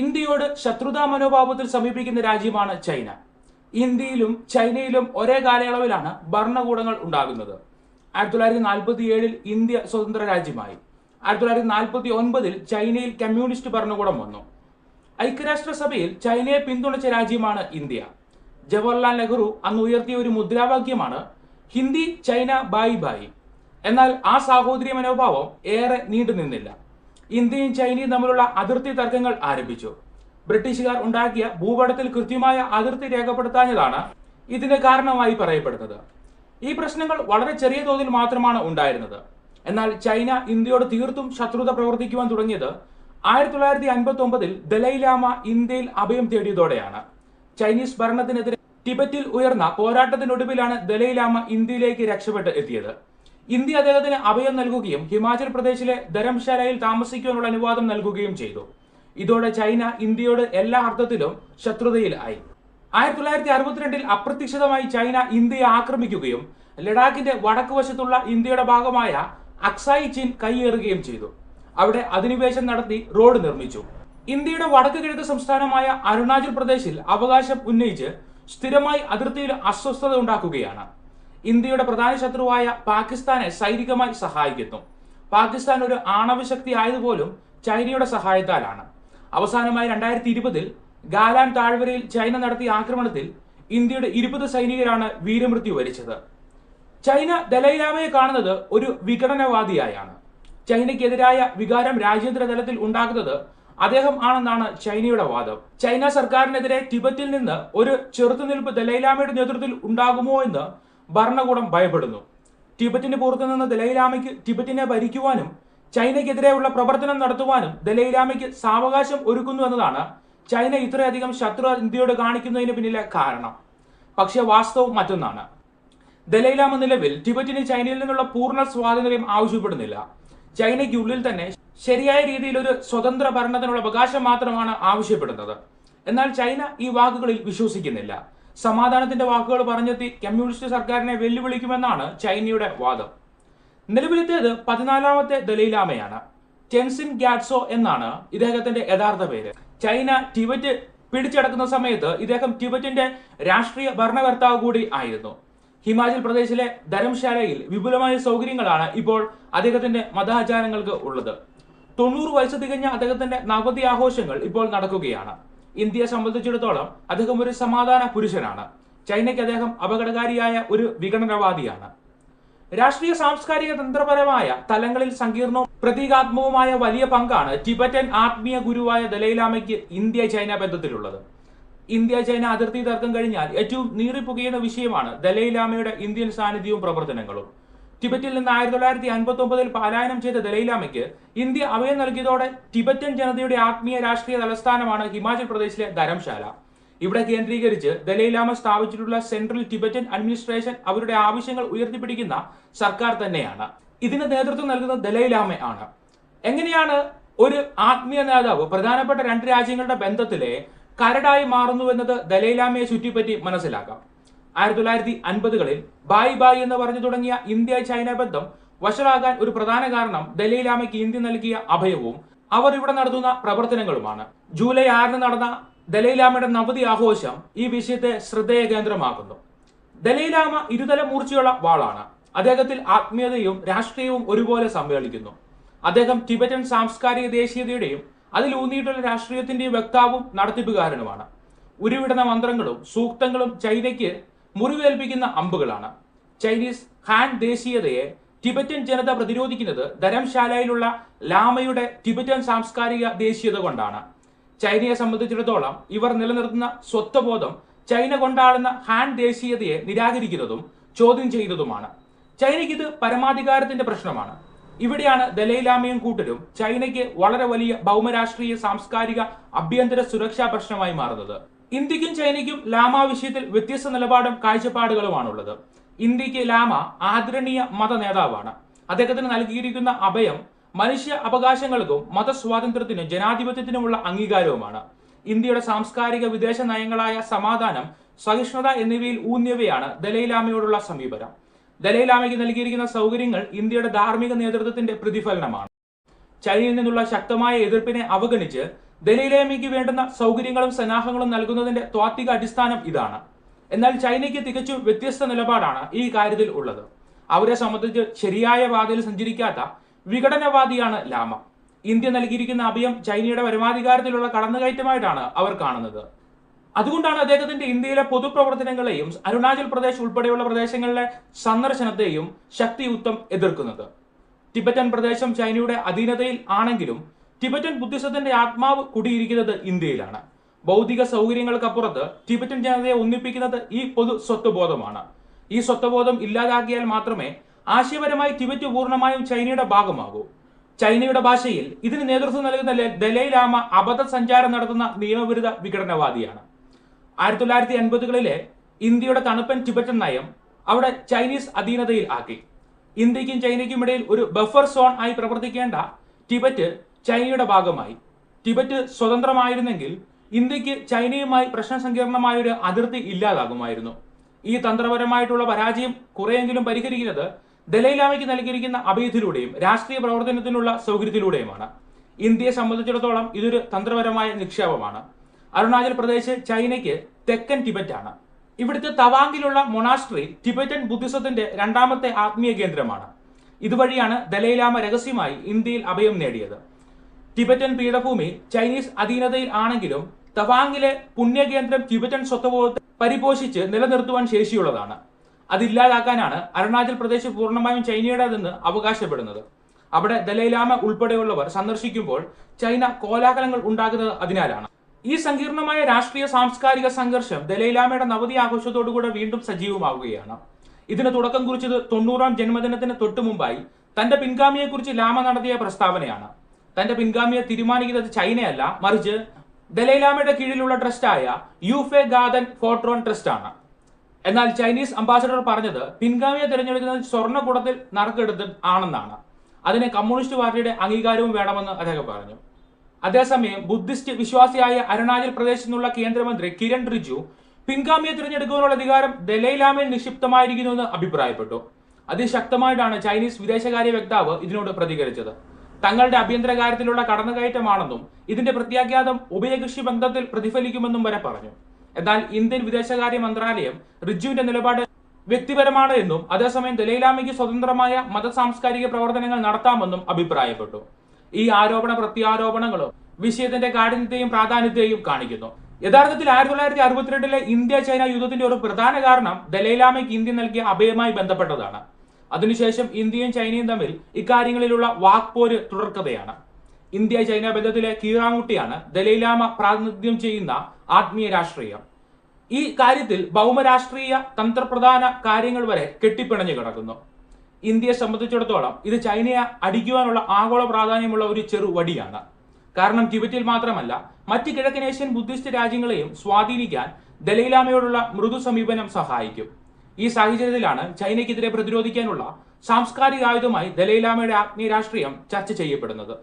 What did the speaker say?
ഇന്ത്യയോട് ശത്രുതാ മനോഭാവത്തിൽ സമീപിക്കുന്ന രാജ്യമാണ് ചൈന. ഇന്ത്യയിലും ചൈനയിലും ഒരേ കാലയളവിലാണ് ഭരണകൂടങ്ങൾ ഉണ്ടാകുന്നത്. ആയിരത്തി തൊള്ളായിരത്തി നാൽപ്പത്തി ഏഴിൽ ഇന്ത്യ സ്വതന്ത്ര രാജ്യമായി. ആയിരത്തി തൊള്ളായിരത്തി നാൽപ്പത്തി ഒൻപതിൽ ചൈനയിൽ കമ്മ്യൂണിസ്റ്റ് ഭരണകൂടം വന്നു. ഐക്യരാഷ്ട്രസഭയിൽ ചൈനയെ പിന്തുണച്ച രാജ്യമാണ് ഇന്ത്യ. ജവഹർലാൽ നെഹ്റു അന്ന് ഉയർത്തിയ ഒരു മുദ്രാവാക്യമാണ് ഹിന്ദി ചൈന ബായി ബായി എന്നാൽ ആ സാഹോദര്യ മനോഭാവം ഏറെ നീണ്ടു നിന്നില്ല ഇന്ത്യയും ചൈനയും തമ്മിലുള്ള അതിർത്തി തർക്കങ്ങൾ ആരംഭിച്ചു. ബ്രിട്ടീഷുകാർ ഉണ്ടാക്കിയ ഭൂപടത്തിൽ കൃത്യമായ അതിർത്തി രേഖപ്പെടുത്താഞ്ഞതാണ് ഇതിന് കാരണമായി പറയപ്പെടുന്നത്. ഈ പ്രശ്നങ്ങൾ വളരെ ചെറിയ തോതിൽ മാത്രമാണ് ഉണ്ടായിരുന്നത്. എന്നാൽ ചൈന ഇന്ത്യയോട് തീർത്തും ശത്രുത പ്രവർത്തിക്കുവാൻ തുടങ്ങിയത് ആയിരത്തി തൊള്ളായിരത്തി അൻപത്തി ഒമ്പതിൽ ദലൈലാമ ഇന്ത്യയിൽ അഭയം തേടിയതോടെയാണ്. ചൈനീസ് ഭരണത്തിനെതിരെ ടിബറ്റിൽ ഉയർന്ന പോരാട്ടത്തിനൊടുവിലാണ് ദലൈലാമ ഇന്ത്യയിലേക്ക് രക്ഷപ്പെട്ട് എത്തിയത്. ഇന്ത്യ അദ്ദേഹത്തിന് അഭയം നൽകുകയും ഹിമാചൽ പ്രദേശിലെ ധരംശാലയിൽ താമസിക്കുവാനുള്ള അനുവാദം നൽകുകയും ചെയ്തു. ഇതോടെ ചൈന ഇന്ത്യയോട് എല്ലാ അർത്ഥത്തിലും ശത്രുതയിൽ ആയി. ആയിരത്തി തൊള്ളായിരത്തി അറുപത്തിരണ്ടിൽ അപ്രതീക്ഷിതമായി ചൈന ഇന്ത്യയെ ആക്രമിക്കുകയും ലഡാക്കിന്റെ വടക്ക് വശത്തുള്ള ഇന്ത്യയുടെ ഭാഗമായ അക്സായി ചിൻ കൈയേറുകയും ചെയ്തു. അവിടെ അധിനിവേശം നടത്തി റോഡ് നിർമ്മിച്ചു. ഇന്ത്യയുടെ വടക്കു കിഴക്ക് സംസ്ഥാനമായ അരുണാചൽ പ്രദേശിൽ അവകാശം ഉന്നയിച്ച് സ്ഥിരമായി അതിർത്തിയിൽ അസ്വസ്ഥത ഉണ്ടാക്കുകയാണ്. ഇന്ത്യയുടെ പ്രധാന ശത്രുവായ പാകിസ്ഥാനെ സൈനികമായി സഹായിക്കുന്നു. പാകിസ്ഥാൻ ഒരു ആണവശക്തി ആയതുപോലും ചൈനയുടെ സഹായത്താലാണ്. അവസാനമായി രണ്ടായിരത്തി ഇരുപതിൽ ഗാലാൻ താഴ്വരയിൽ ചൈന നടത്തിയ ആക്രമണത്തിൽ ഇന്ത്യയുടെ ഇരുപത് സൈനികരാണ് വീരമൃത്യു വരിച്ചത്. ചൈന ദലൈലാമയെ കാണുന്നത് ഒരു വിഘടനവാദിയായാണ്. ചൈനയ്ക്കെതിരായ വികാരം രാജ്യാന്തര തലത്തിൽ ഉണ്ടാകുന്നത് അദ്ദേഹം ആണെന്നാണ് ചൈനയുടെ വാദം. ചൈന സർക്കാരിനെതിരെ ടിബറ്റിൽ നിന്ന് ഒരു ചെറുത്തുനിൽപ്പ് ദലൈലാമയുടെ നേതൃത്വത്തിൽ ഉണ്ടാകുമോ എന്ന് ഭരണകൂടം ഭയപ്പെടുന്നു. ടിബറ്റിന് പുറത്തു നിന്ന് ദലൈലാമയ്ക്ക് ടിബറ്റിനെ ഭരിക്കുവാനും ചൈനയ്ക്കെതിരെയുള്ള പ്രവർത്തനം നടത്തുവാനും ദലൈലാമയ്ക്ക് സാവകാശം ഒരുക്കുന്നു എന്നതാണ് ചൈന ഇത്രയധികം ശത്രു ഇന്ത്യയോട് കാണിക്കുന്നതിന് പിന്നിലെ കാരണം. പക്ഷേ വാസ്തവം മറ്റൊന്നാണ്. ദലൈലാമ നിലവിൽ ടിബറ്റിന് ചൈനയിൽ നിന്നുള്ള പൂർണ സ്വാതന്ത്ര്യം ആവശ്യപ്പെടുന്നില്ല. ചൈനയ്ക്കുള്ളിൽ തന്നെ ശരിയായ രീതിയിൽ ഒരു സ്വതന്ത്ര ഭരണത്തിനുള്ള അവകാശം മാത്രമാണ് ആവശ്യപ്പെടുന്നത്. എന്നാൽ ചൈന ഈ വാക്കുകളിൽ വിശ്വസിക്കുന്നില്ല. സമാധാനത്തിന്റെ വാക്കുകൾ പറഞ്ഞെത്തി കമ്മ്യൂണിസ്റ്റ് സർക്കാരിനെ വെല്ലുവിളിക്കുമെന്നാണ് ചൈനയുടെ വാദം. നിലവിലത്തേത് പതിനാലാമത്തെ ദലൈലാമയാണ്. ടെൻസിൻ ഗ്യാറ്റ്സോ എന്നാണ് ഇദ്ദേഹത്തിന്റെ യഥാർത്ഥ പേര്. ചൈന ടിബറ്റ് പിടിച്ചടക്കുന്ന സമയത്ത് ഇദ്ദേഹം ടിബറ്റിന്റെ രാഷ്ട്രീയ ഭരണകർത്താവ് കൂടി ആയിരുന്നു. ഹിമാചൽ പ്രദേശിലെ ധരംശാലയിൽ വിപുലമായ സൗകര്യങ്ങളാണ് ഇപ്പോൾ അദ്ദേഹത്തിന്റെ മതാചാരങ്ങൾക്ക് ഉള്ളത്. തൊണ്ണൂറ് വയസ്സ് തികഞ്ഞ അദ്ദേഹത്തിന്റെ നവതി ആഘോഷങ്ങൾ ഇപ്പോൾ നടക്കുകയാണ്. ഇന്ത്യയെ സംബന്ധിച്ചിടത്തോളം അദ്ദേഹം ഒരു സമാധാന പുരുഷനാണ്. ചൈനയ്ക്ക് അദ്ദേഹം അപകടകാരിയായ ഒരു വിഘടനവാദിയാണ്. രാഷ്ട്രീയ സാംസ്കാരിക തന്ത്രപരമായ തലങ്ങളിൽ സങ്കീർണവും പ്രതീകാത്മകവുമായ വലിയ പങ്കാണ് ടിബറ്റൻ ആത്മീയ ഗുരുവായ ദലൈലാമയ്ക്ക് ഇന്ത്യ ചൈന ബന്ധത്തിലുള്ളത്. ഇന്ത്യ ചൈന അതിർത്തി തർക്കം കഴിഞ്ഞാൽ ഏറ്റവും നീറിപ്പുകയുന്ന വിഷയമാണ് ദലൈലാമയുടെ ഇന്ത്യൻ സാന്നിധ്യവും പ്രവർത്തനങ്ങളും. ടിബറ്റിൽ നിന്ന് ആയിരത്തി തൊള്ളായിരത്തി അൻപത്തി ഒമ്പതിൽ പലായനം ചെയ്ത ദലൈലാമയ്ക്ക് ഇന്ത്യ അഭയം നൽകിയതോടെ ടിബറ്റൻ ജനതയുടെ ആത്മീയ രാഷ്ട്രീയ തലസ്ഥാനമാണ് ഹിമാചൽ പ്രദേശിലെ ധരംശാല. ഇവിടെ കേന്ദ്രീകരിച്ച് ദലൈലാമ സ്ഥാപിച്ചിട്ടുള്ള സെൻട്രൽ ടിബറ്റൻ അഡ്മിനിസ്ട്രേഷൻ അവരുടെ ആവശ്യങ്ങൾ ഉയർത്തിപ്പിടിക്കുന്ന സർക്കാർ തന്നെയാണ്. ഇതിന് നേതൃത്വം നൽകുന്ന ദലൈലാമ ആണ്. എങ്ങനെയാണ് ഒരു ആത്മീയ നേതാവ് പ്രധാനപ്പെട്ട രണ്ട് രാജ്യങ്ങളുടെ ബന്ധത്തിലെ കരടായി മാറുന്നു എന്നത് ദലൈലാമയെ ചുറ്റിപ്പറ്റി മനസ്സിലാക്കാം. ആയിരത്തി തൊള്ളായിരത്തി അൻപതുകളിൽ ബായ് ബായ് എന്ന് പറഞ്ഞു തുടങ്ങിയ ഇന്ത്യ ചൈന ബന്ധം വഷളാകാൻ ഒരു പ്രധാന കാരണം ദലൈലാമയ്ക്ക് ഇന്ത്യ നൽകിയ അഭയവും അവർ ഇവിടെ നടത്തുന്ന പ്രവർത്തനങ്ങളുമാണ്. ജൂലൈ ആറിന് നടന്ന ദലൈലാമയുടെ നവതി ആഘോഷം ഈ വിഷയത്തെ ശ്രദ്ധേയ കേന്ദ്രമാക്കുന്നു. ദലൈലാമ ഇരുതല മൂർച്ചയുള്ള വാളാണ്. അദ്ദേഹത്തിൽ ആത്മീയതയും രാഷ്ട്രീയവും ഒരുപോലെ സമ്മേളിക്കുന്നു. അദ്ദേഹം ടിബറ്റൻ സാംസ്കാരിക ദേശീയതയുടെയും അതിൽ ഊന്നിയിട്ടുള്ള രാഷ്ട്രീയത്തിന്റെയും വക്താവും നടത്തിപ്പുകാരനുമാണ്. ഉരുവിടുന്ന മന്ത്രങ്ങളും സൂക്തങ്ങളും ചൈനയ്ക്ക് മുറിവേൽപ്പിക്കുന്ന അമ്പുകളാണ്. ചൈനീസ് ഹാൻ ദേശീയതയെ ടിബറ്റൻ ജനത പ്രതിരോധിക്കുന്നത് ധരംശാലയിലുള്ള ലാമയുടെ ടിബറ്റൻ സാംസ്കാരിക ദേശീയത കൊണ്ടാണ്. ചൈനയെ സംബന്ധിച്ചിടത്തോളം ഇവർ നിലനിർത്തുന്ന സ്വത്വബോധം ചൈന കൊണ്ടാടുന്ന ഹാൻ ദേശീയതയെ നിരാകരിക്കുന്നതും ചോദ്യം ചെയ്യുന്നതുമാണ്. ചൈനയ്ക്ക് ഇത് പരമാധികാരത്തിന്റെ പ്രശ്നമാണ്. ഇവിടെയാണ് ദലൈലാമയും കൂട്ടരും ചൈനയ്ക്ക് വളരെ വലിയ ഭൗമരാഷ്ട്രീയ സാംസ്കാരിക അഭ്യന്തര സുരക്ഷാ പ്രശ്നമായി മാറുന്നത്. ഇന്ത്യക്കും ചൈനയ്ക്കും ലാമ വിഷയത്തിൽ വ്യത്യസ്ത നിലപാടും കാഴ്ചപ്പാടുകളുമാണുള്ളത്. ഇന്ത്യയ്ക്ക് ലാമ ആദരണീയ മത നേതാവാണ്. അദ്ദേഹത്തിന് നൽകിയിരിക്കുന്ന അഭയം മനുഷ്യ അവകാശങ്ങൾക്കും മതസ്വാതന്ത്ര്യത്തിനും ജനാധിപത്യത്തിനുമുള്ള അംഗീകാരവുമാണ്. ഇന്ത്യയുടെ സാംസ്കാരിക വിദേശ നയങ്ങളായ സമാധാനം സഹിഷ്ണുത എന്നിവയിൽ ഊന്നിയവയാണ് ദലൈലാമയോടുള്ള സമീപനം. ദലൈലാമയ്ക്ക് നൽകിയിരിക്കുന്ന സൗകര്യങ്ങൾ ഇന്ത്യയുടെ ധാർമ്മിക നേതൃത്വത്തിന്റെ പ്രതിഫലനമാണ്. ചൈനയിൽ നിന്നുള്ള ശക്തമായ എതിർപ്പിനെ അവഗണിച്ച് ദലൈലാമയ്ക്ക് വേണ്ടുന്ന സൗകര്യങ്ങളും സന്നാഹങ്ങളും നൽകുന്നതിന്റെ ത്വാത്വിക അടിസ്ഥാനം ഇതാണ്. എന്നാൽ ചൈനയ്ക്ക് തികച്ചും വ്യത്യസ്ത നിലപാടാണ് ഈ കാര്യത്തിൽ ഉള്ളത്. അവരെ സംബന്ധിച്ച് ശരിയായ പാതയിൽ സഞ്ചരിക്കാത്ത വിഘടനവാദിയാണ് ലാമ. ഇന്ത്യ നൽകിയിരിക്കുന്ന അഭയം ചൈനയുടെ പരമാധികാരത്തിലുള്ള കടന്നുകയറ്റമായിട്ടാണ് അവർ കാണുന്നത്. അതുകൊണ്ടാണ് അദ്ദേഹത്തിന്റെ ഇന്ത്യയിലെ പൊതുപ്രവർത്തനങ്ങളെയും അരുണാചൽ പ്രദേശ് ഉൾപ്പെടെയുള്ള പ്രദേശങ്ങളിലെ സന്ദർശനത്തെയും ശക്തിയുക്തം എതിർക്കുന്നത്. ടിബറ്റൻ പ്രദേശം ചൈനയുടെ അധീനതയിൽ ആണെങ്കിലും ടിബറ്റൻ ബുദ്ധിസത്തിന്റെ ആത്മാവ് കുടിയിരിക്കുന്നത് ഇന്ത്യയിലാണ്. ഭൗതിക സൗകര്യങ്ങൾക്കപ്പുറത്ത് ടിബറ്റൻ ജനതയെ ഒന്നിപ്പിക്കുന്നത് ഈ പൊതു സ്വത്വബോധമാണ്. ഈ സ്വത്വബോധം ഇല്ലാതാക്കിയാൽ മാത്രമേ ആശയപരമായി ടിബറ്റ് പൂർണമായും ചൈനയുടെ ഭാഗമാകൂ. ചൈനയുടെ ഭാഷയിൽ ഇതിന് നേതൃത്വം നൽകുന്ന ദലൈലാമ ദലൈ ലാമ അബദ്ധ സഞ്ചാരം നടത്തുന്ന നിയമവിരുദ്ധ വിഘടനവാദിയാണ്. ആയിരത്തി തൊള്ളായിരത്തി എൺപതുകളിലെ ഇന്ത്യയുടെ തണുപ്പൻ ടിബറ്റൻ നയം അവിടെ ചൈനീസ് അധീനതയിൽ ആക്കി. ഇന്ത്യക്കും ചൈനയ്ക്കും ഇടയിൽ ഒരു ബഫർ സോൺ ആയി പ്രവർത്തിക്കേണ്ട ടിബറ്റ് ചൈനയുടെ ഭാഗമായി. ടിബറ്റ് സ്വതന്ത്രമായിരുന്നെങ്കിൽ ഇന്ത്യയ്ക്ക് ചൈനയുമായി പ്രശ്നസങ്കീർണമായ ഒരു അതിർത്തി ഇല്ലാതാകുമായിരുന്നു. ഈ തന്ത്രപരമായിട്ടുള്ള പരാജയം കുറെയെങ്കിലും പരിഹരിക്കുന്നത് ദലൈലാമയ്ക്ക് നൽകിയിരിക്കുന്ന അഭയത്തിലൂടെയും രാഷ്ട്രീയ പ്രവർത്തനത്തിനുള്ള സൗകര്യത്തിലൂടെയുമാണ്. ഇന്ത്യയെ സംബന്ധിച്ചിടത്തോളം ഇതൊരു തന്ത്രപരമായ നിക്ഷേപമാണ്. അരുണാചൽ പ്രദേശ് ചൈനയ്ക്ക് തെക്കൻ ടിബറ്റാണ്. ഇവിടുത്തെ തവാങ്കിലുള്ള മൊണാസ്ട്രി ടിബറ്റൻ ബുദ്ധിസത്തിന്റെ രണ്ടാമത്തെ ആത്മീയ കേന്ദ്രമാണ്. ഇതുവഴിയാണ് ദലൈലാമ രഹസ്യമായി ഇന്ത്യയിൽ അഭയം നേടിയത്. ടിബറ്റൻ പീഠഭൂമി ചൈനീസ് അധീനതയിൽ ആണെങ്കിലും തവാങ്ങിലെ പുണ്യകേന്ദ്രം ടിബറ്റൻ സ്വത്വബോധത്തെ പരിപോഷിച്ച് നിലനിർത്തുവാൻ ശേഷിയുള്ളതാണ്. അതില്ലാതാക്കാനാണ് അരുണാചൽ പ്രദേശ് പൂർണമായും ചൈനയുടേതെന്ന് അവകാശപ്പെടുന്നത്. അവിടെ ദലൈലാമ ഉൾപ്പെടെയുള്ളവർ സന്ദർശിക്കുമ്പോൾ ചൈന കോലാഹലങ്ങൾ ഉണ്ടാകുന്നത് അതിനാലാണ്. ഈ സങ്കീർണമായ രാഷ്ട്രീയ സാംസ്കാരിക സംഘർഷം ദലൈലാമയുടെ നവതി ആഘോഷത്തോടുകൂടെ വീണ്ടും സജീവമാവുകയാണ്. ഇതിന് തുടക്കം കുറിച്ചത് തൊണ്ണൂറാം ജന്മദിനത്തിന് തൊട്ടു മുമ്പായി തന്റെ പിൻഗാമിയെക്കുറിച്ച് ലാമ നടത്തിയ പ്രസ്താവനയാണ്. തന്റെ പിൻഗാമിയെ തീരുമാനിക്കുന്നത് ചൈനയല്ല മറിച്ച് ദലൈലാമയുടെ കീഴിലുള്ള ട്രസ്റ്റായ യുഫെ ഗാദൻ ഫോട്രോൺ ട്രസ്റ്റ് ആണ് എന്നാൽ ചൈനീസ് അംബാസഡർ പറഞ്ഞത് പിൻഗാമിയെ തിരഞ്ഞെടുക്കുന്നത് സ്വർണക്കൂടത്തിൽ നറുക്കെടുത്ത് ആണെന്നാണ്. അതിന് കമ്മ്യൂണിസ്റ്റ് പാർട്ടിയുടെ അംഗീകാരവും വേണമെന്ന് അദ്ദേഹം പറഞ്ഞു. അതേസമയം ബുദ്ധിസ്റ്റ് വിശ്വാസിയായ അരുണാചൽ പ്രദേശിൽ നിന്നുള്ള കേന്ദ്രമന്ത്രി കിരൺ റിജു പിൻഗാമിയെ തിരഞ്ഞെടുക്കുവാനുള്ള അധികാരം ദലൈലാമയിൽ നിക്ഷിപ്തമായിരിക്കുന്നുവെന്ന് അഭിപ്രായപ്പെട്ടു. അതിശക്തമായിട്ടാണ് ചൈനീസ് വിദേശകാര്യ വക്താവ് ഇതിനോട് പ്രതികരിച്ചത്. തങ്ങളുടെ ആഭ്യന്തര കാര്യത്തിലുള്ള കടന്നുകയറ്റമാണെന്നും ഇതിന്റെ പ്രത്യാഘാതം ഉഭയകക്ഷി ബന്ധത്തിൽ പ്രതിഫലിക്കുമെന്നും വരെ പറഞ്ഞു. എന്നാൽ ഇന്ത്യൻ വിദേശകാര്യ മന്ത്രാലയം റിജുവിന്റെ നിലപാട് വ്യക്തിപരമാണ് എന്നും അതേസമയം ദലൈലാമയ്ക്ക് സ്വതന്ത്രമായ മത സാംസ്കാരിക പ്രവർത്തനങ്ങൾ നടത്താമെന്നും അഭിപ്രായപ്പെട്ടു. ഈ ആരോപണ പ്രത്യാരോപണങ്ങളും വിഷയത്തിന്റെ കാഠിന്യത്തെയും പ്രാധാന്യത്തെയും കാണിക്കുന്നു. യഥാർത്ഥത്തിൽ ആയിരത്തി തൊള്ളായിരത്തി അറുപത്തിരണ്ടിലെ ഇന്ത്യ ചൈന യുദ്ധത്തിന്റെ ഒരു പ്രധാന കാരണം ദലൈലാമയ്ക്ക് ഇന്ത്യ നൽകിയ അഭയമായി ബന്ധപ്പെട്ടതാണ്. അതിനുശേഷം ഇന്ത്യയും ചൈനയും തമ്മിൽ ഇക്കാര്യങ്ങളിലുള്ള വാക്പോര് തുടർക്കഥയാണ്. ഇന്ത്യ ചൈന ബന്ധത്തിലെ കീറാമുട്ടിയാണ് ദലൈലാമ പ്രാതിനിധ്യം ചെയ്യുന്ന ആത്മീയ രാഷ്ട്രീയം. ഈ കാര്യത്തിൽ ഭൗമരാഷ്ട്രീയ തന്ത്രപ്രധാന കാര്യങ്ങൾ വരെ കെട്ടിപ്പിണഞ്ഞു കിടക്കുന്നു. ഇന്ത്യയെ സംബന്ധിച്ചിടത്തോളം ഇത് ചൈനയെ അടിക്കുവാനുള്ള ആഗോള പ്രാധാന്യമുള്ള ഒരു ചെറു വടിയാണ്. കാരണം ടിബറ്റിൽ മാത്രമല്ല മറ്റ് കിഴക്കനേഷ്യൻ ബുദ്ധിസ്റ്റ് രാജ്യങ്ങളെയും സ്വാധീനിക്കാൻ ദലൈലാമയോടുള്ള മൃദു സമീപനം സഹായിക്കും. ഈ സാഹചര്യത്തിലാണ് ചൈനയ്ക്കെതിരെ പ്രതിരോധിക്കാനുള്ള സാംസ്കാരിക ആയുധമായി ദലൈലാമയുടെ ആത്മീയ രാഷ്ട്രീയം ചർച്ച ചെയ്യപ്പെടുന്നത്.